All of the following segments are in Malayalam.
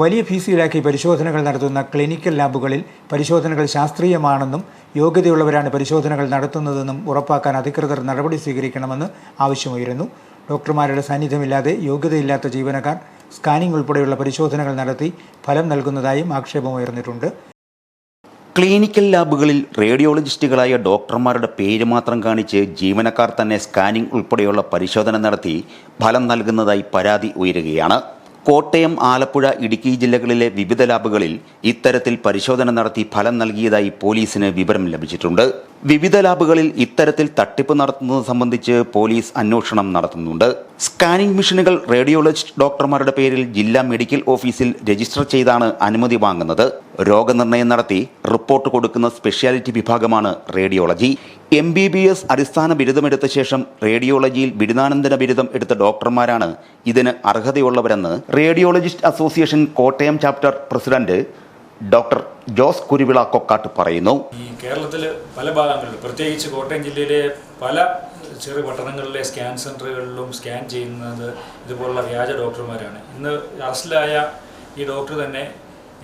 വലിയ ഫീസ് ഈടാക്കി പരിശോധനകൾ നടത്തുന്ന ക്ലിനിക്കൽ ലാബുകളിൽ പരിശോധനകൾ ശാസ്ത്രീയമാണെന്നും യോഗ്യതയുള്ളവരാണ് പരിശോധനകൾ നടത്തുന്നതെന്നും ഉറപ്പാക്കാൻ അധികൃതർ നടപടി സ്വീകരിക്കണമെന്ന് ആവശ്യമുയരുന്നു. ഡോക്ടർമാരുടെ സാന്നിധ്യമില്ലാതെ യോഗ്യതയില്ലാത്ത ജീവനക്കാർ സ്കാനിംഗ് ഉൾപ്പെടെയുള്ള പരിശോധനകൾ നടത്തി ഫലം നൽകുന്നതായും ആക്ഷേപമുയർന്നിട്ടുണ്ട്. ക്ലിനിക്കൽ ലാബുകളിൽ റേഡിയോളജിസ്റ്റുകളായ ഡോക്ടർമാരുടെ പേര് മാത്രം കാണിച്ച് ജീവനക്കാർ തന്നെ സ്കാനിംഗ് ഉൾപ്പെടെയുള്ള പരിശോധന നടത്തി ഫലം നൽകുന്നതായി പരാതി ഉയരുകയാണ്. കോട്ടയം ആലപ്പുഴ ഇടുക്കി ജില്ലകളിലെ വിവിധ ലാബുകളിൽ ഇത്തരത്തിൽ പരിശോധന നടത്തി ഫലം നൽകിയതായി പോലീസിന് വിവരം ലഭിച്ചിട്ടുണ്ട്. വിവിധ ലാബുകളിൽ ഇത്തരത്തിൽ തട്ടിപ്പ് നടത്തുന്നത് സംബന്ധിച്ച് പോലീസ് അന്വേഷണം നടത്തുന്നുണ്ട്. സ്കാനിംഗ് മെഷീനുകൾ റേഡിയോളജിസ്റ്റ് ഡോക്ടർമാരുടെ പേരിൽ ജില്ലാ മെഡിക്കൽ ഓഫീസിൽ രജിസ്റ്റർ ചെയ്താണ് അനുമതി വാങ്ങുന്നത്. രോഗനിർണയം നടത്തി റിപ്പോർട്ട് കൊടുക്കുന്ന സ്പെഷ്യാലിറ്റി വിഭാഗമാണ് radiology. M B B S അടിസ്ഥാന ബിരുദമെടുത്ത ശേഷം റേഡിയോളജിയിൽ ബിരുദാനന്തര ബിരുദം എടുത്ത ഡോക്ടർമാരാണ് ഇതിന് അർഹതയുള്ളവരെന്ന് radiologist association Kottayam chapter president doctor Jose Kuruvila Kokkat പറയുന്നു. കേരളത്തിൽ പല ഭാഗങ്ങളിലും പ്രത്യേകിച്ച് കോട്ടയം ജില്ലയിലെ പല ചെറു പട്ടണങ്ങളിലെ സ്കാൻ സെന്ററുകളിലും സ്കാൻ ചെയ്യുന്നത് ഇതുപോലുള്ള വ്യാജ ഡോക്ടർമാരാണ്. ഇന്ന് അറസ്റ്റിലായ ഈ ഡോക്ടർ തന്നെ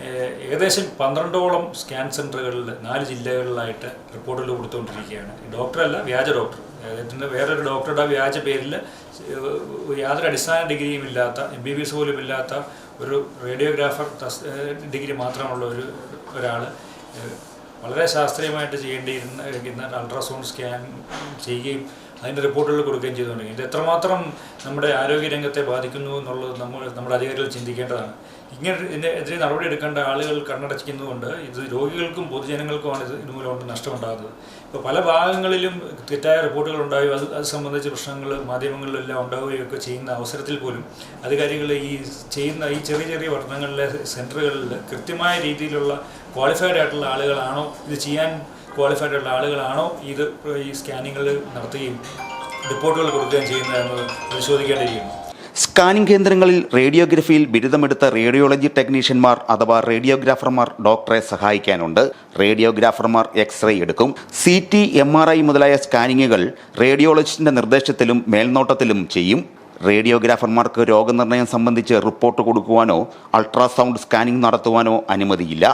ഏകദേശം പന്ത്രണ്ടോളം സ്കാൻ സെന്ററുകളിൽ നാല് ജില്ലകളിലായിട്ട് റിപ്പോർട്ടുകൾ കൊടുത്തുകൊണ്ടിരിക്കുകയാണ്. ഡോക്ടറല്ല വ്യാജ ഡോക്ടർ. അദ്ദേഹത്തിന്റെ വേറൊരു ഡോക്ടറുടെ വ്യാജ പേരിൽ യാതൊരു അടിസ്ഥാന ഡിഗ്രിയും ഇല്ലാത്ത എം ബി ബി എസ് പോലും ഇല്ലാത്ത ഒരു റേഡിയോഗ്രാഫർ ഡിഗ്രി മാത്രമുള്ള ഒരു ഒരാൾ വളരെ ശാസ്ത്രീയമായിട്ട് ചെയ്യേണ്ടിയിരുന്ന അൾട്രാസൗണ്ട് സ്കാൻ ചെയ്യുകയും അതിന്റെ റിപ്പോർട്ടുകൾ കൊടുക്കുകയും ചെയ്തുകൊണ്ടിരിക്കും ഇത് എത്രമാത്രം നമ്മുടെ ആരോഗ്യരംഗത്തെ ബാധിക്കുന്നു എന്നുള്ളത് നമ്മൾ നമ്മുടെ അധികാരികൾ ചിന്തിക്കേണ്ടതാണ്. ഇങ്ങനെ ഇതിനെതിരെ നടപടി എടുക്കേണ്ട ആളുകൾ കണ്ണടച്ചിരിക്കുന്നതുകൊണ്ട് ഇത് രോഗികൾക്കും പൊതുജനങ്ങൾക്കുമാണ് ഇത് ഇതുമൂലം നഷ്ടമുണ്ടാകുന്നത്. ഇപ്പോൾ പല ഭാഗങ്ങളിലും തെറ്റായ റിപ്പോർട്ടുകൾ ഉണ്ടാവുകയും അത് അത് സംബന്ധിച്ച പ്രശ്നങ്ങൾ മാധ്യമങ്ങളിലെല്ലാം ഉണ്ടാവുകയും ഒക്കെ ചെയ്യുന്ന അവസരത്തിൽ പോലും അധികാരികൾ ഈ ചെയ്യുന്ന ഈ ചെറിയ ചെറിയ പട്ടണങ്ങളിലെ സെന്ററുകളിൽ കൃത്യമായ രീതിയിലുള്ള ക്വാളിഫൈഡ് ആയിട്ടുള്ള ആളുകളാണോ ഇത് ചെയ്യാൻ ക്വാളിഫൈഡ് ഉള്ള ആളുകളാണോ ഇത് ഈ സ്കാനിങ്ങുകൾ നടത്തുകയും റിപ്പോർട്ടുകൾ കൊടുക്കുകയും ചെയ്യുന്നതെന്നത് പരിശോധിക്കേണ്ടിയിരിക്കുന്നു. സ്കാനിംഗ് കേന്ദ്രങ്ങളിൽ റേഡിയോഗ്രഫിയിൽ ബിരുദമെടുത്ത റേഡിയോളജി ടെക്നീഷ്യന്മാർ അഥവാ റേഡിയോഗ്രാഫർമാർ ഡോക്ടറെ സഹായിക്കാനുണ്ട്. റേഡിയോഗ്രാഫർമാർ എക്സ്റേ എടുക്കും. C T M R I മുതലായ സ്കാനിങ്ങുകൾ റേഡിയോളജിസ്റ്റിന്റെ നിർദ്ദേശത്തിലും മേൽനോട്ടത്തിലും ചെയ്യും. റേഡിയോഗ്രാഫർമാർക്ക് രോഗനിർണയം സംബന്ധിച്ച് റിപ്പോർട്ട് കൊടുക്കുവാനോ അൾട്രാസൗണ്ട് സ്കാനിംഗ് നടത്തുവാനോ അനുമതിയില്ല.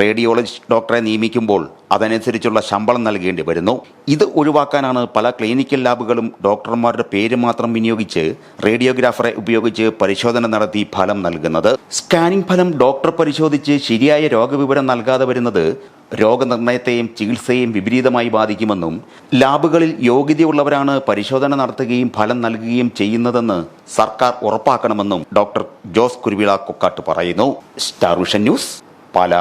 റേഡിയോളജിസ്റ്റ് ഡോക്ടറെ നിയമിക്കുമ്പോൾ അതനുസരിച്ചുള്ള ശമ്പളം നൽകേണ്ടി വരുന്നു. ഇത് ഒഴിവാക്കാനാണ് പല ക്ലിനിക്കൽ ലാബുകളും ഡോക്ടർമാരുടെ പേര് മാത്രം വിനിയോഗിച്ച് റേഡിയോഗ്രാഫറെ ഉപയോഗിച്ച് പരിശോധന നടത്തി ഫലം നൽകുന്നത്. സ്കാനിംഗ് ഫലം ഡോക്ടർ പരിശോധിച്ച് ശരിയായ രോഗവിവരം നൽകാതെ വരുന്നത് രോഗനിർണയത്തെയും ചികിത്സയെയും വിപരീതമായി ബാധിക്കുമെന്നും ലാബുകളിൽ യോഗ്യതയുള്ളവരാണ് പരിശോധന നടത്തുകയും ഫലം നൽകുകയും ചെയ്യുന്നതെന്ന് സർക്കാർ ഉറപ്പാക്കണമെന്നും ഡോക്ടർ ജോസ് കുരുവിള കൊക്കാട്ട് പറയുന്നു. Star vision news Pala.